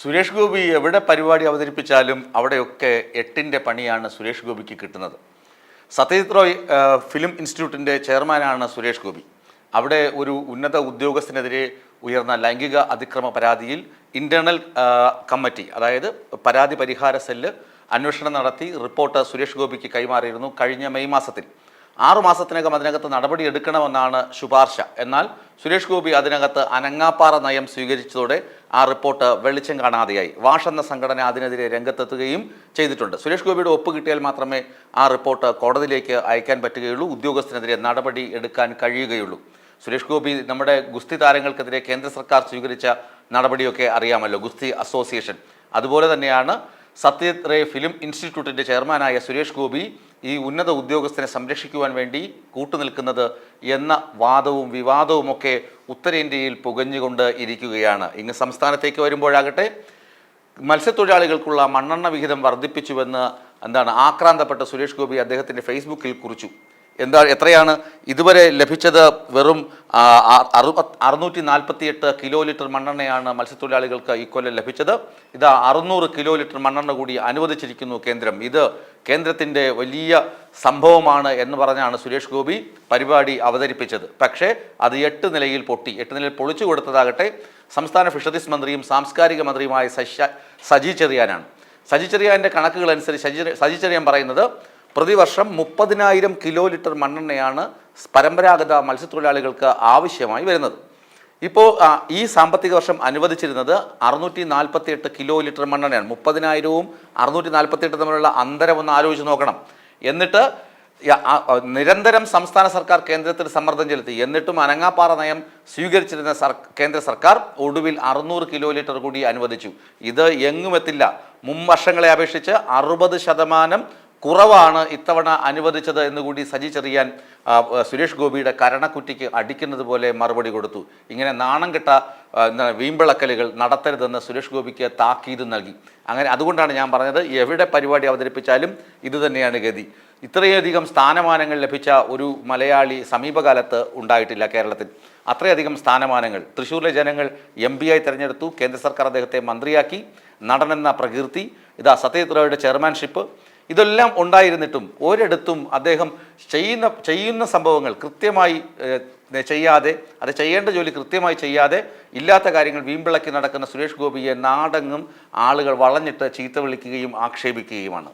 സുരേഷ് ഗോപി എവിടെ പരിപാടി അവതരിപ്പിച്ചാലും അവിടെയൊക്കെ എട്ടിന്റെ പണിയാണ് സുരേഷ് ഗോപിക്ക് കിട്ടുന്നത്. സത്യജിത് റോയ് ഫിലിം ഇൻസ്റ്റിറ്റ്യൂട്ടിന്റെ ചെയർമാനാണ് സുരേഷ് ഗോപി. അവിടെ ഒരു ഉന്നത ഉദ്യോഗസ്ഥനെതിരെ ഉയർന്ന ലൈംഗിക അതിക്രമ പരാതിയിൽ ഇന്റേണൽ കമ്മിറ്റി അതായത് പരാതി പരിഹാര സെല്ല് അന്വേഷണം നടത്തി റിപ്പോർട്ട് സുരേഷ് ഗോപിക്ക് കൈമാറിയിരുന്നു കഴിഞ്ഞ മെയ് മാസത്തിൽ. ആറു മാസത്തിനകം അതിനകത്ത് നടപടി എടുക്കണമെന്നാണ് ശുപാർശ. എന്നാൽ സുരേഷ് ഗോപി അതിനകത്ത് അനങ്ങാപ്പാറ നയം സ്വീകരിച്ചതോടെ ആ റിപ്പോർട്ട് വെളിച്ചം കാണാതെയായി. വാഷ് എന്ന സംഘടന അതിനെതിരെ രംഗത്തെത്തുകയും ചെയ്തിട്ടുണ്ട്. സുരേഷ് ഗോപിയുടെ ഒപ്പ് കിട്ടിയാൽ മാത്രമേ ആ റിപ്പോർട്ട് കോടതിയിലേക്ക് അയക്കാൻ പറ്റുകയുള്ളൂ ഉദ്യോഗസ്ഥനെതിരെ നടപടി എടുക്കാൻ കഴിയുകയുള്ളൂ. സുരേഷ് ഗോപി നമ്മുടെ ഗുസ്തി താരങ്ങൾക്കെതിരെ കേന്ദ്ര സർക്കാർ സ്വീകരിച്ച നടപടിയൊക്കെ അറിയാമല്ലോ ഗുസ്തി അസോസിയേഷൻ. അതുപോലെ തന്നെയാണ് സത്യജിത് റേ ഫിലിം ഇൻസ്റ്റിറ്റ്യൂട്ടിന്റെ ചെയർമാനായ സുരേഷ് ഗോപി ഈ ഉന്നത ഉദ്യോഗസ്ഥനെ സംരക്ഷിക്കുവാൻ വേണ്ടി കൂട്ടുനിൽക്കുന്നത് എന്ന വാദവും വിവാദവുമൊക്കെ ഉത്തരേന്ത്യയിൽ പുകഞ്ഞുകൊണ്ട് ഇരിക്കുകയാണ്. ഇങ്ങ് സംസ്ഥാനത്തേക്ക് വരുമ്പോഴാകട്ടെ മത്സ്യത്തൊഴിലാളികൾക്കുള്ള മണ്ണെണ്ണ വിഹിതം വർദ്ധിപ്പിച്ചുവെന്ന് എന്താണ് ആക്രാന്തപ്പെട്ട സുരേഷ് ഗോപി അദ്ദേഹത്തിന്റെ ഫേസ്ബുക്കിൽ കുറിച്ചു. എന്താ എത്രയാണ് ഇതുവരെ ലഭിച്ചത് വെറും അറുന്നൂറ്റി നാൽപ്പത്തി എട്ട് കിലോ ലിറ്റർ മണ്ണെണ്ണയാണ് മത്സ്യത്തൊഴിലാളികൾക്ക് ഇക്കൊല്ലം ലഭിച്ചത്. ഇത് അറുന്നൂറ് കിലോ ലിറ്റർ മണ്ണെണ്ണ കൂടി അനുവദിച്ചിരിക്കുന്നു കേന്ദ്രം. ഇത് കേന്ദ്രത്തിന്റെ വലിയ സംഭവമാണ് എന്ന് പറഞ്ഞാണ് സുരേഷ് ഗോപി പരിപാടി അവതരിപ്പിച്ചത്. പക്ഷേ അത് എട്ട് നിലയിൽ പൊട്ടി. എട്ട് നിലയിൽ പൊളിച്ചു കൊടുത്തതാകട്ടെ സംസ്ഥാന ഫിഷറീസ് മന്ത്രിയും സാംസ്കാരിക മന്ത്രിയുമായ സജി ചെറിയാനാണ്. സജി ചെറിയാന്റെ കണക്കുകൾ അനുസരിച്ച് സജി സജി ചെറിയാൻ പറയുന്നത് പ്രതിവർഷം മുപ്പതിനായിരം കിലോ ലിറ്റർ മണ്ണെണ്ണയാണ് പരമ്പരാഗത മത്സ്യത്തൊഴിലാളികൾക്ക് ആവശ്യമായി വരുന്നത്. ഇപ്പോൾ ഈ സാമ്പത്തിക വർഷം അനുവദിച്ചിരുന്നത് അറുന്നൂറ്റി നാൽപ്പത്തി എട്ട് കിലോ ലിറ്റർ മണ്ണെണ്ണയാണ്. മുപ്പതിനായിരവും അറുന്നൂറ്റി നാൽപ്പത്തി എട്ട് തമ്മിലുള്ള അന്തരം ഒന്ന് ആലോചിച്ച് നോക്കണം. എന്നിട്ട് നിരന്തരം സംസ്ഥാന സർക്കാർ കേന്ദ്രത്തിൽ സമ്മർദ്ദം ചെലുത്തി. എന്നിട്ടും അനങ്ങാപ്പാറ നയം സ്വീകരിച്ചിരുന്ന കേന്ദ്ര സർക്കാർ ഒടുവിൽ അറുന്നൂറ് കിലോ ലിറ്റർ കൂടി അനുവദിച്ചു. ഇത് എങ്ങുമെത്തില്ല. മുൻ വർഷങ്ങളെ അപേക്ഷിച്ച് അറുപത് ശതമാനം കുറവാണ് ഇത്തവണ അനുവദിച്ചത് എന്നുകൂടി സജി ചെറിയാൻ സുരേഷ് ഗോപിയുടെ കരണക്കുറ്റിക്ക് അടിക്കുന്നത് പോലെ മറുപടി കൊടുത്തു. ഇങ്ങനെ നാണം കെട്ട വീമ്പിളക്കലുകൾ നടത്തരുതെന്ന് സുരേഷ് ഗോപിക്ക് താക്കീത് നൽകി. അങ്ങനെ അതുകൊണ്ടാണ് ഞാൻ പറഞ്ഞത് എവിടെ പരിപാടി അവതരിപ്പിച്ചാലും ഇതുതന്നെയാണ് ഗതി. ഇത്രയധികം സ്ഥാനമാനങ്ങൾ ലഭിച്ച ഒരു മലയാളി സമീപകാലത്ത് ഉണ്ടായിട്ടില്ല കേരളത്തിൽ. അത്രയധികം സ്ഥാനമാനങ്ങൾ. തൃശ്ശൂരിലെ ജനങ്ങൾ എം പി ആയി തിരഞ്ഞെടുത്തു കേന്ദ്ര സർക്കാർ അദ്ദേഹത്തെ മന്ത്രിയാക്കി നടനെന്ന പ്രകീർത്തി. ഇതാ സത്യജിത് റോയുടെ ചെയർമാൻഷിപ്പ്. ഇതെല്ലാം ഉണ്ടായിരുന്നിട്ടും ഒരിടത്തും അദ്ദേഹം ചെയ്യുന്ന ചെയ്യുന്ന സംഭവങ്ങൾ കൃത്യമായി ചെയ്യാതെ അത് ചെയ്യേണ്ട ജോലി കൃത്യമായി ചെയ്യാതെ ഇല്ലാത്ത കാര്യങ്ങൾ വീമ്പിളക്കി നടക്കുന്ന സുരേഷ് ഗോപിയെ നാടെങ്ങും ആളുകൾ വളഞ്ഞിട്ട് ചീത്ത വിളിക്കുകയും ആക്ഷേപിക്കുകയുമാണ്.